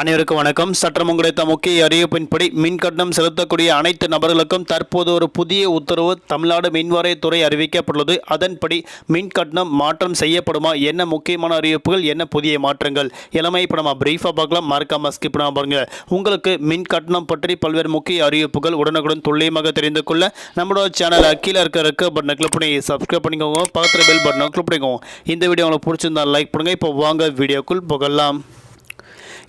அனைவருக்கும் வணக்கம். சற்றம் கிடைத்த முக்கிய அறிவிப்பின்படி மின் கட்டணம் செலுத்தக்கூடிய அனைத்து நபர்களுக்கும் தற்போது ஒரு புதிய உத்தரவு தமிழ்நாடு மின்வாரியத்துறை அறிவிக்கப்பட்டுள்ளது. அதன்படி மின் கட்டணம் மாற்றம் செய்யப்படுமா? என்ன முக்கியமான அறிவிப்புகள்? என்ன புதிய மாற்றங்கள்? எல்லாமே இப்போ நம்ம பிரீஃபாக பார்க்கலாம். மறக்காம ஸ்கிப் பண்ணாமல் பாருங்க. உங்களுக்கு மின் கட்டணம் பற்றி பல்வேறு முக்கிய அறிவிப்புகள் உடனுக்குடன் துல்லியமாக தெரிந்து கொள்ள நம்மளோட சேனலை கீழே இருக்க இருக்க பட்டனை கிளிக் பண்ணி சப்ஸ்கிரைப் பண்ணிக்கோங்க. பக்கத்தில் பெல் பட்டனை கிளிக் பண்ணிக்கோங்க. இந்த வீடியோ உங்களுக்கு பிடிச்சிருந்தா லைக் பண்ணுங்கள் இப்போ வாங்க வீடியோக்குள் புகழலாம்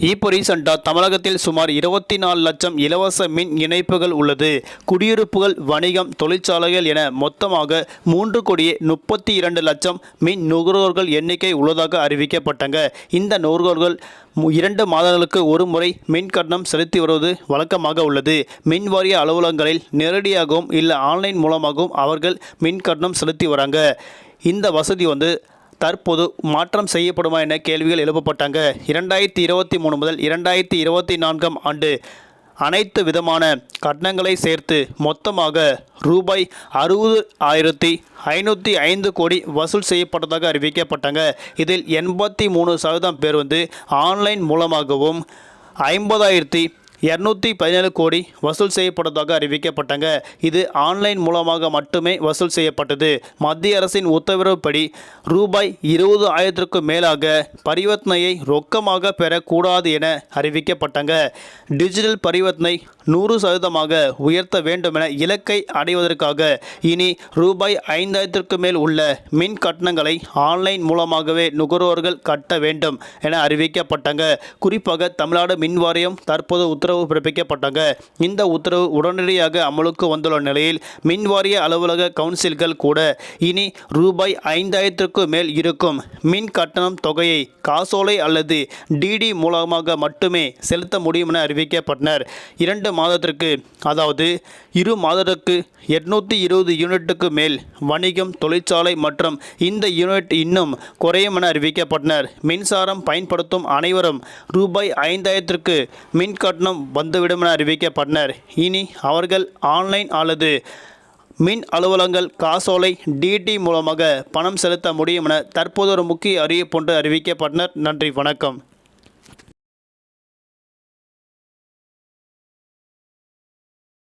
இப்போ ரீசெண்டாக தமிழகத்தில் சுமார் இருபத்தி நாலு லட்சம் இலவச மின் இணைப்புகள் உள்ளது. குடியிருப்புகள் வணிகம் தொழிற்சாலைகள் என மொத்தமாக மூன்று கோடியே முப்பத்தி இரண்டு லட்சம் மின் நுகர்வோர்கள் எண்ணிக்கை உள்ளதாக அறிவிக்கப்பட்டாங்க. இந்த நுகர்வோர்கள் மு- இரண்டு மாதங்களுக்கு ஒரு முறை மின் கட்டணம் செலுத்தி வருவது வழக்கமாக உள்ளது. மின் வாரிய அலுவலகங்களில் நேரடியாகவும் இல்லை ஆன்லைன் மூலமாகவும் அவர்கள் மின் கட்டணம் செலுத்தி வராங்க. இந்த வசதி வந்து தற்போது மாற்றம் செய்யப்படுமா என கேள்விகள் எழுப்பப்பட்டாங்க. இரண்டாயிரத்தி இருபத்தி மூணு முதல் இரண்டாயிரத்தி இருபத்தி நான்காம் ஆண்டு அனைத்து விதமான கட்டணங்களை சேர்த்து மொத்தமாக ரூபாய் அறுபது ஆயிரத்தி ஐநூற்றி ஐந்து கோடி வசூல் செய்யப்பட்டதாக அறிவிக்கப்பட்டாங்க. இதில் எண்பத்தி மூணு சதவீதம் பேர் வந்து ஆன்லைன் மூலமாகவும் ஐம்பதாயிரத்தி இரநூத்தி பதினேழு கோடி வசூல் செய்யப்பட்டதாக அறிவிக்கப்பட்டாங்க. இது ஆன்லைன் மூலமாக மட்டுமே வசூல் செய்யப்பட்டது. மத்திய அரசின் உத்தரவுப்படி ரூபாய் இருபது ஆயிரத்திற்கும் மேலாக பரிவர்த்தனையை ரொக்கமாக பெறக்கூடாது என அறிவிக்கப்பட்டாங்க. டிஜிட்டல் பரிவர்த்தனை நூறு சதவீதமாக உயர்த்த வேண்டும் என இலக்கை அடைவதற்காக இனி ரூபாய் ஐந்தாயிரத்திற்கு மேல் உள்ள மின் கட்டணங்களை ஆன்லைன் மூலமாகவே நுகர்வோர்கள் கட்ட வேண்டும் என அறிவிக்கப்பட்டாங்க. குறிப்பாக தமிழ்நாடு மின் வாரியம் தற்போது உத்தரவு பிறப்பிக்கப்பட்டாங்க. இந்த உத்தரவு உடனடியாக அமலுக்கு வந்துள்ள நிலையில் மின் வாரிய அலுவலக கவுன்சில்கள் கூட இனி ரூபாய் ஐந்தாயிரத்திற்கு மேல் இருக்கும் மின் கட்டணம் தொகையை காசோலை அல்லது டிடி மூலமாக மட்டுமே செலுத்த முடியும் என அறிவிக்கப்பட்டனர். இரண்டு மாதத்திற்கு அதாவது இரு மாதத்துக்கு எட்நூற்றி இருபது யூனிட்டுக்கு மேல் வணிகம் தொழிற்சாலை மற்றும் இந்த யூனிட் இன்னும் குறையும் என அறிவிக்கப்பட்டனர். மின்சாரம் பயன்படுத்தும் அனைவரும் ரூபாய் ஐந்தாயிரத்திற்கு மின் கட்டணம் வந்துவிடும் என அறிவிக்கப்பட்டனர். இனி அவர்கள் ஆன்லைன் அல்லது மின் அலுவலங்கள் காசோலை டிடி மூலமாக பணம் செலுத்த முடியும் என தற்போது ஒரு முக்கிய அறிவிப்பொன்று அறிவிக்கப்பட்டனர். நன்றி வணக்கம்.